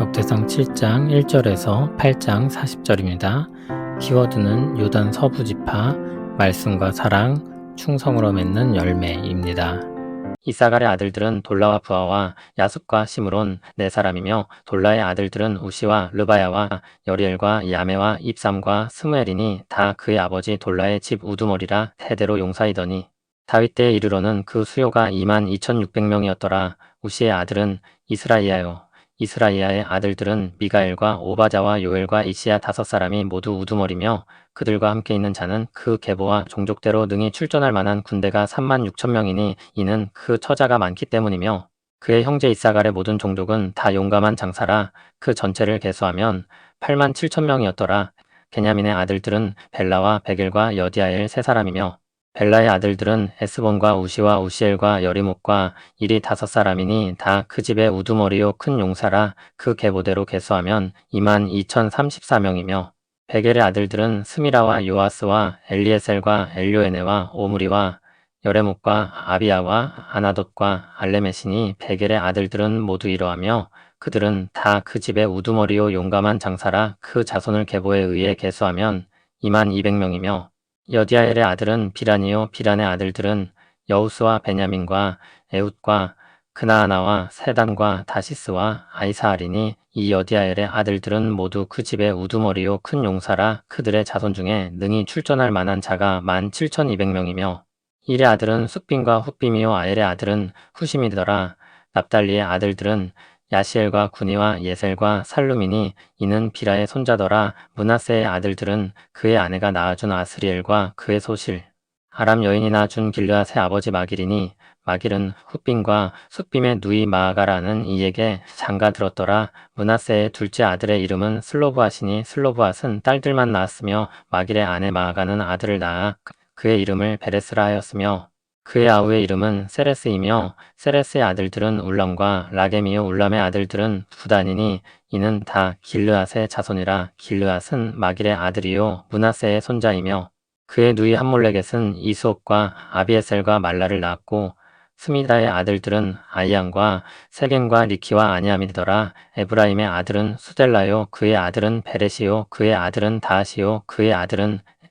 역대상 7장 1절에서 8장 40절입니다. 키워드는 요단 서부 지파, 말씀과 사랑, 충성으로 맺는 열매입니다. 이사갈의 아들들은 돌라와 부하와 야sup과 시므론 네 사람이며 돌라의 아들들은 우시와 르바야와 여리엘과 야메와 입삼과 스무엘이니 다 그의 아버지 돌라의 집 우두머리라 대대로 용사이더니 다윗 때에 이르러는 그 수요가 2만 2,600명이었더라. 우시의 아들은 이스라이아요. 이스라이아의 아들들은 미가엘과 오바자와 요엘과 이시야 다섯 사람이 모두 우두머리며 그들과 함께 있는 자는 그 계보와 종족대로 능히 출전할 만한 군대가 3만 6천 명이니 이는 그 처자가 많기 때문이며 그의 형제 이사갈의 모든 종족은 다 용감한 장사라 그 전체를 계수하면 8만 7천 명이었더라. 게냐민의 아들들은 벨라와 베겔과 여디아엘 세 사람이며 벨라의 아들들은 에스본과 우시와 우시엘과 여리목과 이리 다섯 사람이니 다 그 집의 우두머리요 큰 용사라 그 계보대로 계수하면 2만 2,034명이며 베겔의 아들들은 스미라와 요아스와 엘리에셀과 엘료에네와 오므리와 여레목과 아비야와 아나돗과 알레메시니 베겔의 아들들은 모두 이러하며 그들은 다 그 집의 우두머리요 용감한 장사라 그 자손을 계보에 의해 계수하면 2만 200명이며 여디아엘의 아들은 비란이요 비란의 아들들은 여우스와 베냐민과 에웃과 그나아나와 세단과 다시스와 아이사알이니 이 여디아엘의 아들들은 모두 그 집의 우두머리요 큰 용사라 그들의 자손 중에 능히 출전할 만한 자가 만 7,200명이며 일의 아들은 숙빔과 훗빔이요 아엘의 아들은 후심이더라. 납달리의 아들들은 야시엘과 구니와 예셀과 살루미니 이는 비라의 손자더라. 문하세의 아들들은 그의 아내가 낳아준 아스리엘과 그의 소실 아람 여인이 낳아준 길르앗의 아버지 마길이니 마길은 훗빔과 숫빔의 누이 마아가라는 이에게 장가 들었더라. 문하세의 둘째 아들의 이름은 슬로브앗이니 슬로브앗은 딸들만 낳았으며 마길의 아내 마아가는 아들을 낳아 그의 이름을 베레스라 하였으며 그의 아우의 이름은 세레스이며 세레스의 아들들은 울람과 라겜이요 울람의 아들들은 부단이니 이는 다 길르앗의 자손이라 길르앗은 마길의 아들이요 문하세의 손자이며 그의 누이 함몰레겟은 이수옥과 아비에셀과 말라를 낳았고 스미다의 아들들은 아이안과 세겐과 리키와 아니아미더라 에브라임의 아들은 수델라요 그의 아들은 베레시요 그의 아들은 다하시요 그의 아들은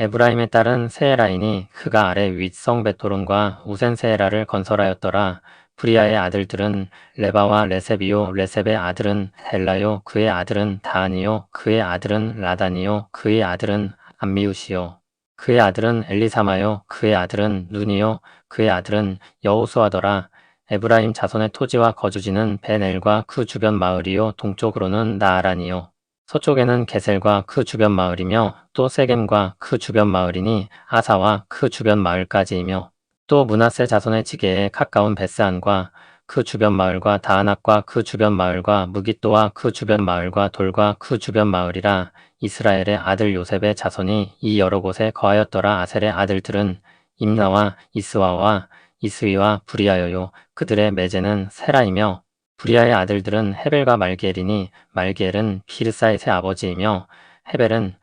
에브라임의 딸은 세에라이니 그가 아래 윗성 베토론과 우센 세에라를 건설하였더라. 브리아의 아들들은 레바와 레셉이요 레셉의 아들은 헬라요 그의 아들은 다안이요 그의 아들은 라단이요 그의 아들은 암미우시요. 그의 아들은 엘리사마요 그의 아들은 눈이요 그의 아들은 여호수아더라. 에브라임 자손의 토지와 거주지는 베넬과 그 주변 마을이요 동쪽으로는 나아란이요 서쪽에는 게셀과 그 주변 마을이며 또 세겜과 그 주변 마을이니 아사와 그 주변 마을까지이며 또 문하세 자손의 지게에 가까운 베스안과 그 주변 마을과 다아낙과 그 주변 마을과 무기또와 그 주변 마을과 돌과 그 주변 마을이라 이스라엘의 아들 요셉의 자손이 이 여러 곳에 거하였더라 아셀의 아들들은 임나와 이스와와 이스위와 부리아여요. 그들의 매제는 세라이며 부리아의 아들들은 헤벨과 말게엘이니 말게엘은 비르사의새 아버지이며 헤벨은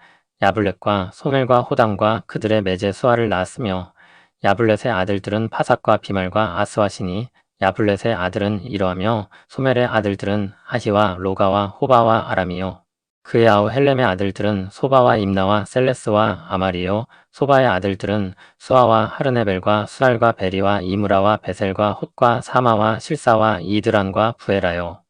야블렛과 소멜과 호담과 그들의 매제 수아를 낳았으며 야블렛의 아들들은 파삭과 비말과 아스와시니 야블렛의 아들은 이러하며 소멜의 아들들은 하시와 로가와 호바와 아람이요 그의 아우 헬렘의 아들들은 소바와 임나와 셀레스와 아마리요 소바의 아들들은 수아와 하르네벨과 수알과 베리와 이무라와 베셀과 홑과 사마와 실사와 이드란과 부에라요.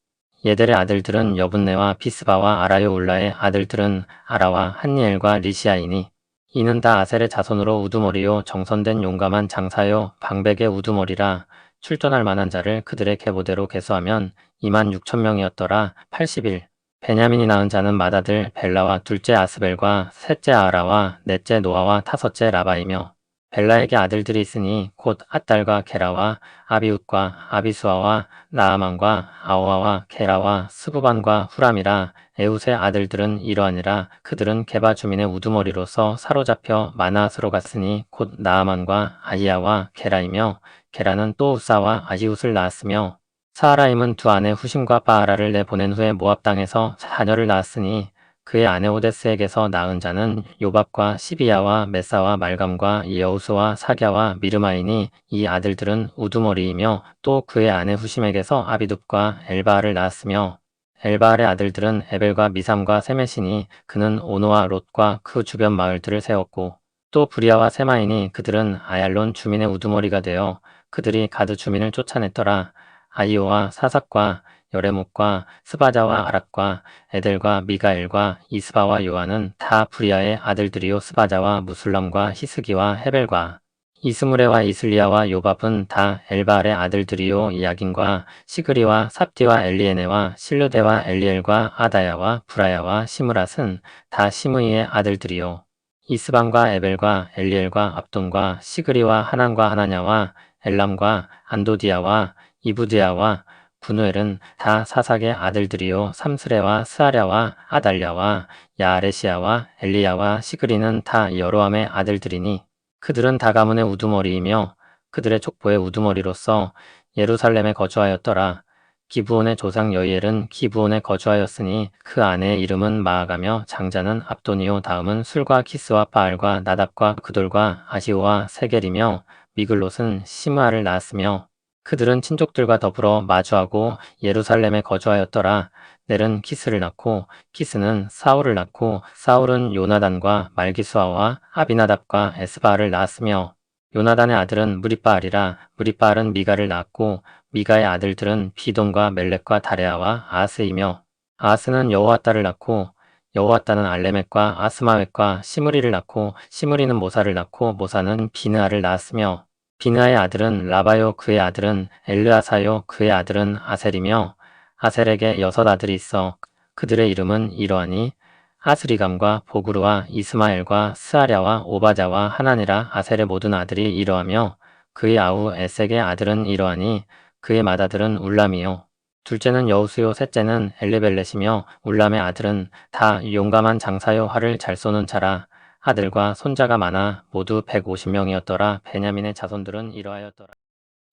예델의 아들들은 여분네와 비스바와 아라요 울라의 아들들은 아라와 한니엘과 리시아이니. 이는 다 아셀의 자손으로 우두머리요 정선된 용감한 장사요 방백의 우두머리라 출전할 만한 자를 그들의 계보대로 계수하면 2만 6천 명이었더라. 80일 베냐민이 낳은 자는 맏아들 벨라와 둘째 아스벨과 셋째 아라와 넷째 노아와 타섯째 라바이며 벨라에게 아들들이 있으니 곧 앗달과 게라와 아비웃과 아비수아와 나아만과 아오아와 게라와 스부반과 후람이라 에웃의 아들들은 이러하니라 그들은 게바 주민의 우두머리로서 사로잡혀 마나스로 갔으니 곧 나아만과 아이야와 게라이며 게라는 또 우사와 아히웃을 낳았으며 사하라임은 두 아내 후심과 바하라를 내보낸 후에 모압 땅에서 자녀를 낳았으니 그의 아내 오데스에게서 낳은 자는 요밥과 시비야와 메사와 말감과 여우스와 사갸와 미르마이니 이 아들들은 우두머리이며 또 그의 아내 후심에게서 아비둡과 엘바알을 낳았으며 엘바알의 아들들은 에벨과 미삼과 세메시니 그는 오노와 롯과 그 주변 마을들을 세웠고 또 브리아와 세마이니 그들은 아얄론 주민의 우두머리가 되어 그들이 가드 주민을 쫓아냈더라 아이오와 사삭과 여레목과 스바자와 아락과 에델과 미가엘과 이스바와 요한은 다 브리아의 아들들이요 스바자와 무술람과 히스기와 헤벨과 이스무레와 이슬리아와 요밥은 다 엘바알의 아들들이요 야긴과 시그리와 삽디와 엘리에네와 실르데와 엘리엘과 아다야와 브라야와 시므랏은 다 시므이의 아들들이요. 이스방과 에벨과 엘리엘과 압돈과 시그리와 하난과 하나냐와 엘람과 안도디아와 이부디아와 분우엘은 다 사삭의 아들들이요 삼스레와 스아랴와 아달랴와 야아레시아와 엘리야와 시그리는 다 여로함의 아들들이니 그들은 다 가문의 우두머리이며 그들의 족보의 우두머리로서 예루살렘에 거주하였더라. 기브온의 조상 여이엘은 기브온에 거주하였으니 그 아내의 이름은 마아가며 장자는 압도니오 다음은 술과 키스와 바알과 나답과 그돌과 아시오와 세겔이며 미글롯은 시므아를 낳았으며 그들은 친족들과 더불어 마주하고 예루살렘에 거주하였더라. 넬은 키스를 낳고 키스는 사울을 낳고 사울은 요나단과 말기수아와 아비나답과 에스바알을 낳았으며 요나단의 아들은 무리바알이라 무리바알은 미가를 낳았고 미가의 아들들은 비돈과 멜렉과 다레아와 아스이며 아스는 여호와따를 낳고 여호와따는 알레멕과 아스마웻과 시므리를 낳고 시므리는 모사를 낳고 모사는 비느아를 낳았으며 비나의 아들은 라바요 그의 아들은 엘르아사요 그의 아들은 아셀이며 아셀에게 여섯 아들이 있어 그들의 이름은 이러하니 아스리감과 보그루와 이스마엘과 스아랴와 오바자와 하나니라 아셀의 모든 아들이 이러하며 그의 아우 에색의 아들은 이러하니 그의 맏아들은 울람이요. 둘째는 여우수요 셋째는 엘리벨렛이며 울람의 아들은 다 용감한 장사요 활을 잘 쏘는 자라 아들과 손자가 많아 모두 150명이었더라. 베냐민의 자손들은 이러하였더라.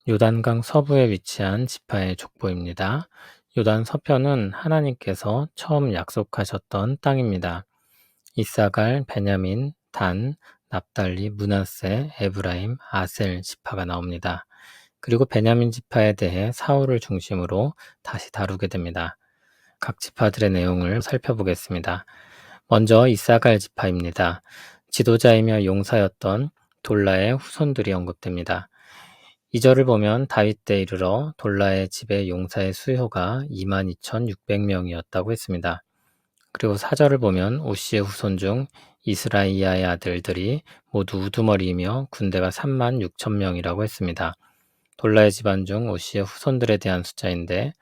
요단강 서부에 위치한 지파의 족보입니다. 요단 서편은 하나님께서 처음 약속하셨던 땅입니다. 이사갈, 베냐민, 단, 납달리, 문하세, 에브라임, 아셀 지파가 나옵니다. 그리고 베냐민 지파에 대해 사울을 중심으로 다시 다루게 됩니다. 각 지파들의 내용을 살펴보겠습니다. 먼저 이사갈 지파입니다. 지도자이며 용사였던 돌라의 후손들이 언급됩니다. 이절을 보면 다윗 때 이르러 돌라의 집에 용사의 수요가 22,600명이었다고 했습니다. 그리고 사절을 보면 오시의 후손 중 이스라이아의 아들들이 모두 우두머리이며 군대가 3만 6천 명이라고 했습니다. 돌라의 집안 중 오시의 후손들에 대한 숫자인데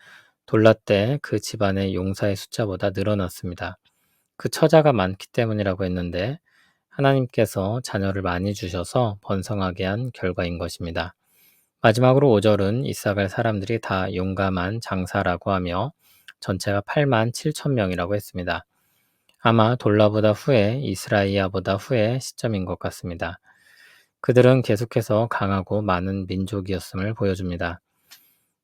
돌라 때 그 집안의 용사의 숫자보다 늘어났습니다. 그 처자가 많기 때문이라고 했는데 하나님께서 자녀를 많이 주셔서 번성하게 한 결과인 것입니다. 마지막으로 5절은 이사갈 사람들이 다 용감한 장사라고 하며 전체가 8만 7천 명이라고 했습니다. 아마 돌라보다 후에 이스라이아보다 후에 시점인 것 같습니다. 그들은 계속해서 강하고 많은 민족이었음을 보여줍니다.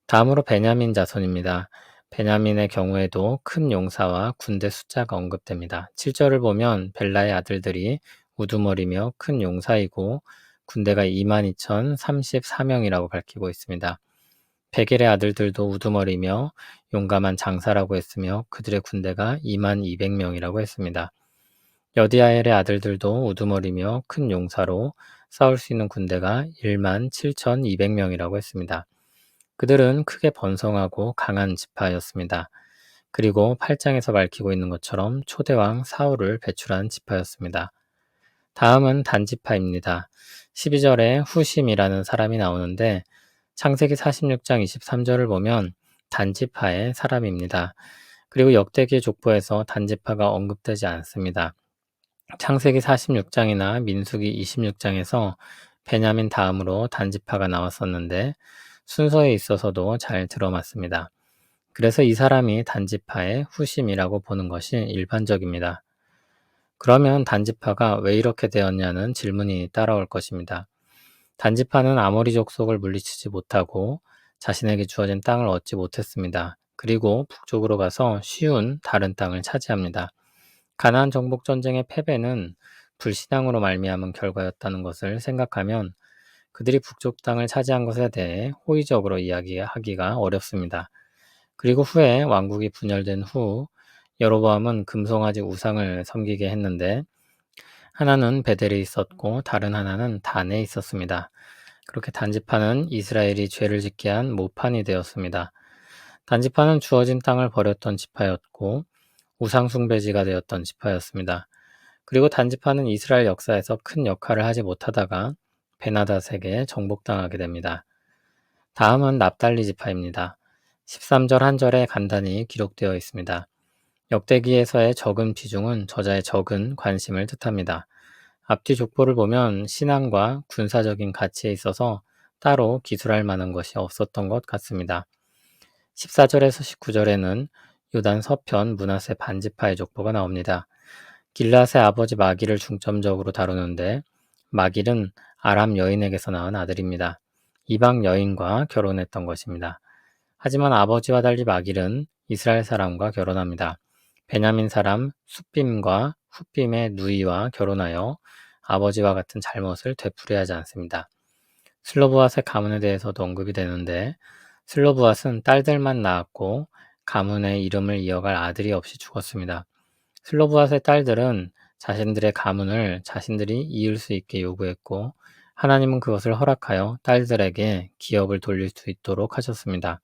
다음으로 베냐민 자손입니다. 베냐민의 경우에도 큰 용사와 군대 숫자가 언급됩니다. 7절을 보면 벨라의 아들들이 우두머리며 큰 용사이고 군대가 22,034명이라고 밝히고 있습니다. 베겔의 아들들도 우두머리며 용감한 장사라고 했으며 그들의 군대가 2만 200명이라고 했습니다. 여디아엘의 아들들도 우두머리며 큰 용사로 싸울 수 있는 군대가 1만 7,200명이라고 했습니다. 그들은 크게 번성하고 강한 지파였습니다. 그리고 8장에서 밝히고 있는 것처럼 초대왕 사울을 배출한 지파였습니다. 다음은 단지파입니다. 12절에 후심이라는 사람이 나오는데 창세기 46장 23절을 보면 단지파의 사람입니다. 그리고 역대기 족보에서 단지파가 언급되지 않습니다. 창세기 46장이나 민수기 26장에서 베냐민 다음으로 단지파가 나왔었는데 순서에 있어서도 잘 들어맞습니다. 그래서 이 사람이 단지파의 후심이라고 보는 것이 일반적입니다. 그러면 단지파가 왜 이렇게 되었냐는 질문이 따라올 것입니다. 단지파는 아모리 족속을 물리치지 못하고 자신에게 주어진 땅을 얻지 못했습니다. 그리고 북쪽으로 가서 쉬운 다른 땅을 차지합니다. 가나안 정복 전쟁의 패배는 불신앙으로 말미암은 결과였다는 것을 생각하면 그들이 북쪽 땅을 차지한 것에 대해 호의적으로 이야기하기가 어렵습니다. 그리고 후에 왕국이 분열된 후 여로보암은 금송아지 우상을 섬기게 했는데 하나는 베델에 있었고 다른 하나는 단에 있었습니다. 그렇게 단지파는 이스라엘이 죄를 짓게 한 모판이 되었습니다. 단지파는 주어진 땅을 버렸던 지파였고 우상숭배지가 되었던 지파였습니다. 그리고 단지파는 이스라엘 역사에서 큰 역할을 하지 못하다가 베나닷에게 정복당하게 됩니다. 다음은 납달리 지파입니다. 13절 한 절에 간단히 기록되어 있습니다. 역대기에서의 적은 비중은 저자의 적은 관심을 뜻합니다. 앞뒤 족보를 보면 신앙과 군사적인 가치에 있어서 따로 기술할 만한 것이 없었던 것 같습니다. 14절에서 19절에는 요단 서편 문하세 반지파의 족보가 나옵니다. 길라의 아버지 마길을 중점적으로 다루는데 마길은 아람 여인에게서 낳은 아들입니다. 이방 여인과 결혼했던 것입니다. 하지만 아버지와 달리 마길은 이스라엘 사람과 결혼합니다. 베냐민 사람 숫빔과 훗빔의 누이와 결혼하여 아버지와 같은 잘못을 되풀이하지 않습니다. 슬로브앗의 가문에 대해서도 언급이 되는데 슬로브앗은 딸들만 낳았고 가문의 이름을 이어갈 아들이 없이 죽었습니다. 슬로브앗의 딸들은 자신들의 가문을 자신들이 이을 수 있게 요구했고 하나님은 그것을 허락하여 딸들에게 기업을 돌릴 수 있도록 하셨습니다.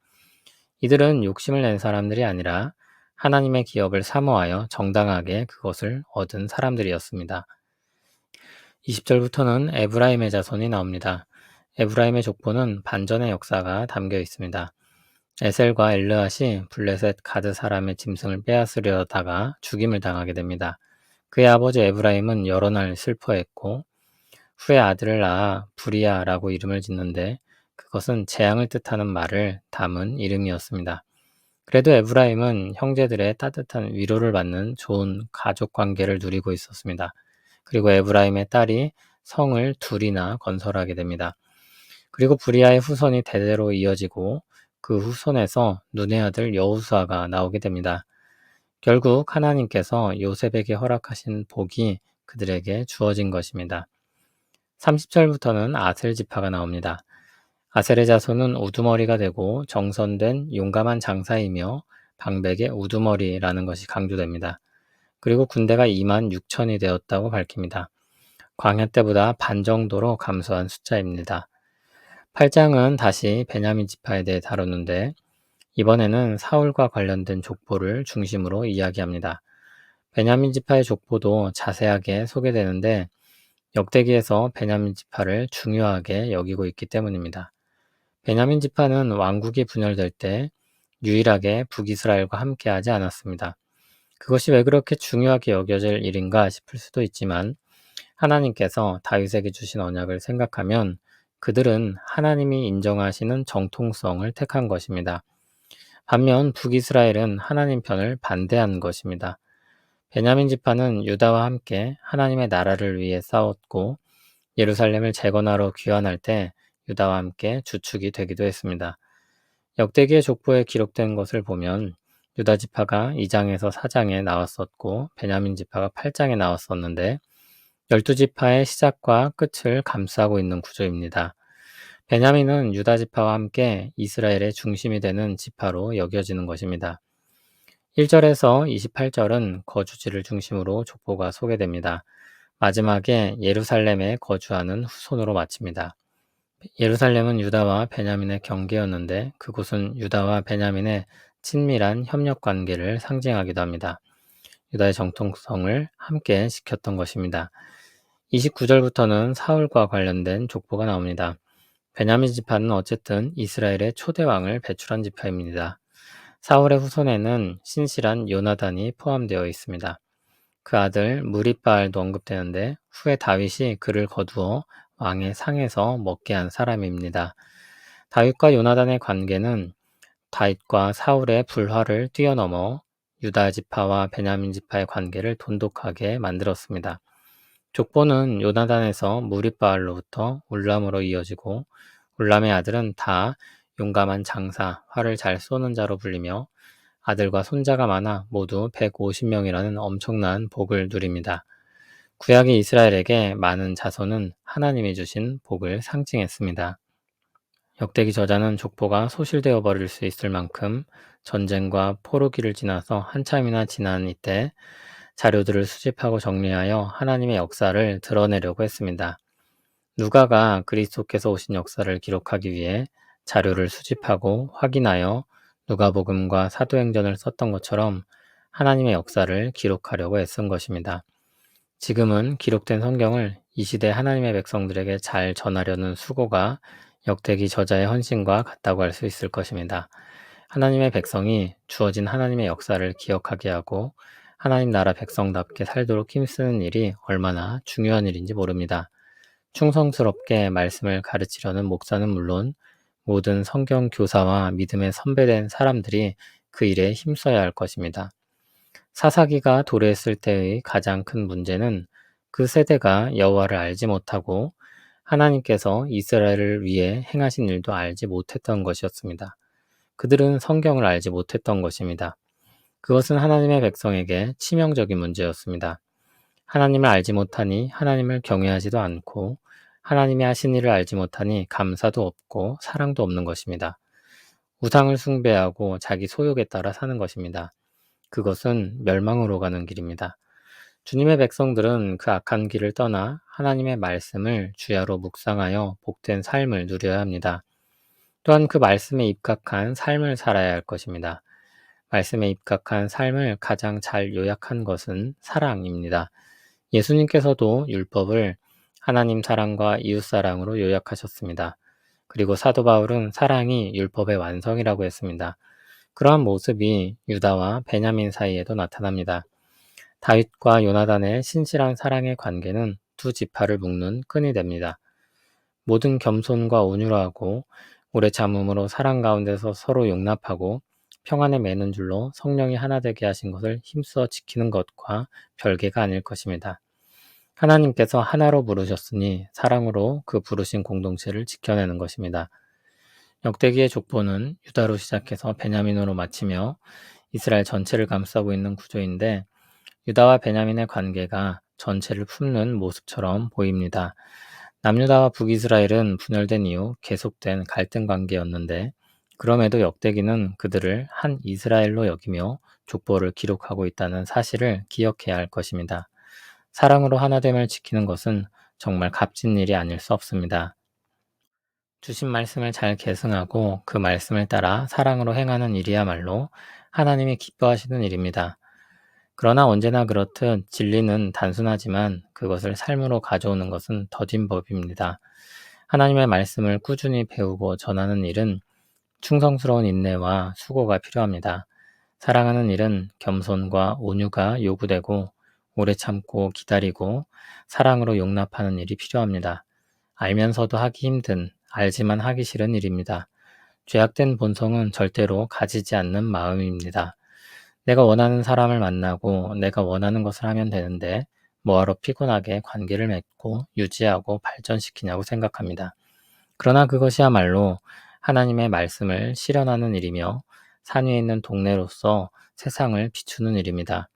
이들은 욕심을 낸 사람들이 아니라 하나님의 기업을 사모하여 정당하게 그것을 얻은 사람들이었습니다. 20절부터는 에브라임의 자손이 나옵니다. 에브라임의 족보는 반전의 역사가 담겨 있습니다. 에셀과 엘르앗이 블레셋 가드 사람의 짐승을 빼앗으려다가 죽임을 당하게 됩니다. 그의 아버지 에브라임은 여러 날 슬퍼했고 후에 아들을 낳아 부리아라고 이름을 짓는데 그것은 재앙을 뜻하는 말을 담은 이름이었습니다. 그래도 에브라임은 형제들의 따뜻한 위로를 받는 좋은 가족 관계를 누리고 있었습니다. 그리고 에브라임의 딸이 성을 둘이나 건설하게 됩니다. 그리고 부리아의 후손이 대대로 이어지고 그 후손에서 눈의 아들 여우수아가 나오게 됩니다. 결국 하나님께서 요셉에게 허락하신 복이 그들에게 주어진 것입니다. 30절부터는 아셀 지파가 나옵니다. 아셀의 자손은 우두머리가 되고 정선된 용감한 장사이며 방백의 우두머리라는 것이 강조됩니다. 그리고 군대가 2만 6천이 되었다고 밝힙니다. 광야 때보다 반 정도로 감소한 숫자입니다. 8장은 다시 베냐민 지파에 대해 다루는데 이번에는 사울과 관련된 족보를 중심으로 이야기합니다. 베냐민 지파의 족보도 자세하게 소개되는데 역대기에서 베냐민 지파를 중요하게 여기고 있기 때문입니다. 베냐민 지파는 왕국이 분열될 때 유일하게 북이스라엘과 함께하지 않았습니다. 그것이 왜 그렇게 중요하게 여겨질 일인가 싶을 수도 있지만 하나님께서 다윗에게 주신 언약을 생각하면 그들은 하나님이 인정하시는 정통성을 택한 것입니다. 반면 북이스라엘은 하나님 편을 반대한 것입니다. 베냐민 지파는 유다와 함께 하나님의 나라를 위해 싸웠고 예루살렘을 재건하러 귀환할 때 유다와 함께 주축이 되기도 했습니다. 역대기의 족보에 기록된 것을 보면 유다 지파가 2장에서 4장에 나왔었고 베냐민 지파가 8장에 나왔었는데 12지파의 시작과 끝을 감싸고 있는 구조입니다. 베냐민은 유다 지파와 함께 이스라엘의 중심이 되는 지파로 여겨지는 것입니다. 1절에서 28절은 거주지를 중심으로 족보가 소개됩니다. 마지막에 예루살렘에 거주하는 후손으로 마칩니다. 예루살렘은 유다와 베냐민의 경계였는데 그곳은 유다와 베냐민의 친밀한 협력 관계를 상징하기도 합니다. 유다의 정통성을 함께 지켰던 것입니다. 29절부터는 사울과 관련된 족보가 나옵니다. 베냐민 지파는 어쨌든 이스라엘의 초대 왕을 배출한 지파입니다. 사울의 후손에는 신실한 요나단이 포함되어 있습니다. 그 아들 무리바알도 언급되는데 후에 다윗이 그를 거두어 왕의 상에서 먹게 한 사람입니다. 다윗과 요나단의 관계는 다윗과 사울의 불화를 뛰어넘어 유다 지파와 베냐민 지파의 관계를 돈독하게 만들었습니다. 족보는 요나단에서 무리바알로부터 울람으로 이어지고 울람의 아들은 다 용감한 장사, 활을 잘 쏘는 자로 불리며 아들과 손자가 많아 모두 150명이라는 엄청난 복을 누립니다. 구약의 이스라엘에게 많은 자손은 하나님이 주신 복을 상징했습니다. 역대기 저자는 족보가 소실되어 버릴 수 있을 만큼 전쟁과 포로기를 지나서 한참이나 지난 이때 자료들을 수집하고 정리하여 하나님의 역사를 드러내려고 했습니다. 누가가 그리스도께서 오신 역사를 기록하기 위해 자료를 수집하고 확인하여 누가복음과 사도행전을 썼던 것처럼 하나님의 역사를 기록하려고 애쓴 것입니다. 지금은 기록된 성경을 이 시대 하나님의 백성들에게 잘 전하려는 수고가 역대기 저자의 헌신과 같다고 할 수 있을 것입니다. 하나님의 백성이 주어진 하나님의 역사를 기억하게 하고 하나님 나라 백성답게 살도록 힘쓰는 일이 얼마나 중요한 일인지 모릅니다. 충성스럽게 말씀을 가르치려는 목사는 물론 모든 성경 교사와 믿음에 선배된 사람들이 그 일에 힘써야 할 것입니다. 사사기가 도래했을 때의 가장 큰 문제는 그 세대가 여호와를 알지 못하고 하나님께서 이스라엘을 위해 행하신 일도 알지 못했던 것이었습니다. 그들은 성경을 알지 못했던 것입니다. 그것은 하나님의 백성에게 치명적인 문제였습니다. 하나님을 알지 못하니 하나님을 경외하지도 않고 하나님이 하신 일을 알지 못하니 감사도 없고 사랑도 없는 것입니다. 우상을 숭배하고 자기 소욕에 따라 사는 것입니다. 그것은 멸망으로 가는 길입니다. 주님의 백성들은 그 악한 길을 떠나 하나님의 말씀을 주야로 묵상하여 복된 삶을 누려야 합니다. 또한 그 말씀에 입각한 삶을 살아야 할 것입니다. 말씀에 입각한 삶을 가장 잘 요약한 것은 사랑입니다. 예수님께서도 율법을 하나님 사랑과 이웃 사랑으로 요약하셨습니다. 그리고 사도 바울은 사랑이 율법의 완성이라고 했습니다. 그러한 모습이 유다와 베냐민 사이에도 나타납니다. 다윗과 요나단의 신실한 사랑의 관계는 두 지파를 묶는 끈이 됩니다. 모든 겸손과 온유로 하고 오래 참음으로 사랑 가운데서 서로 용납하고 평안에 매는 줄로 성령이 하나 되게 하신 것을 힘써 지키는 것과 별개가 아닐 것입니다. 하나님께서 하나로 부르셨으니 사랑으로 그 부르신 공동체를 지켜내는 것입니다. 역대기의 족보는 유다로 시작해서 베냐민으로 마치며 이스라엘 전체를 감싸고 있는 구조인데 유다와 베냐민의 관계가 전체를 품는 모습처럼 보입니다. 남유다와 북이스라엘은 분열된 이후 계속된 갈등 관계였는데 그럼에도 역대기는 그들을 한 이스라엘로 여기며 족보를 기록하고 있다는 사실을 기억해야 할 것입니다. 사랑으로 하나됨을 지키는 것은 정말 값진 일이 아닐 수 없습니다. 주신 말씀을 잘 계승하고 그 말씀을 따라 사랑으로 행하는 일이야말로 하나님이 기뻐하시는 일입니다. 그러나 언제나 그렇듯 진리는 단순하지만 그것을 삶으로 가져오는 것은 더딘 법입니다. 하나님의 말씀을 꾸준히 배우고 전하는 일은 충성스러운 인내와 수고가 필요합니다. 사랑하는 일은 겸손과 온유가 요구되고 오래 참고 기다리고 사랑으로 용납하는 일이 필요합니다. 알면서도 하기 힘든, 알지만 하기 싫은 일입니다. 죄악된 본성은 절대로 가지지 않는 마음입니다. 내가 원하는 사람을 만나고 내가 원하는 것을 하면 되는데 뭐하러 피곤하게 관계를 맺고 유지하고 발전시키냐고 생각합니다. 그러나 그것이야말로 하나님의 말씀을 실현하는 일이며 산 위에 있는 동네로서 세상을 비추는 일입니다.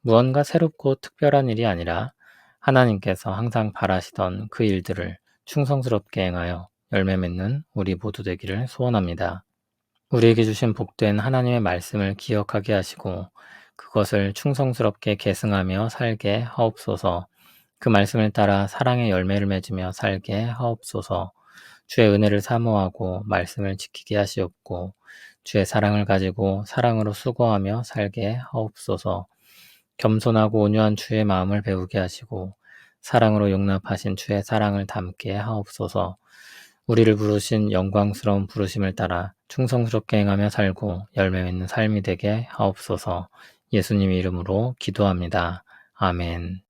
무언가 새롭고 특별한 일이 아니라 하나님께서 항상 바라시던 그 일들을 충성스럽게 행하여 열매 맺는 우리 모두 되기를 소원합니다. 우리에게 주신 복된 하나님의 말씀을 기억하게 하시고 그것을 충성스럽게 계승하며 살게 하옵소서. 그 말씀을 따라 사랑의 열매를 맺으며 살게 하옵소서. 주의 은혜를 사모하고 말씀을 지키게 하시옵고 주의 사랑을 가지고 사랑으로 수고하며 살게 하옵소서. 겸손하고 온유한 주의 마음을 배우게 하시고 사랑으로 용납하신 주의 사랑을 담게 하옵소서. 우리를 부르신 영광스러운 부르심을 따라 충성스럽게 행하며 살고 열매 맺는 삶이 되게 하옵소서. 예수님 이름으로 기도합니다. 아멘.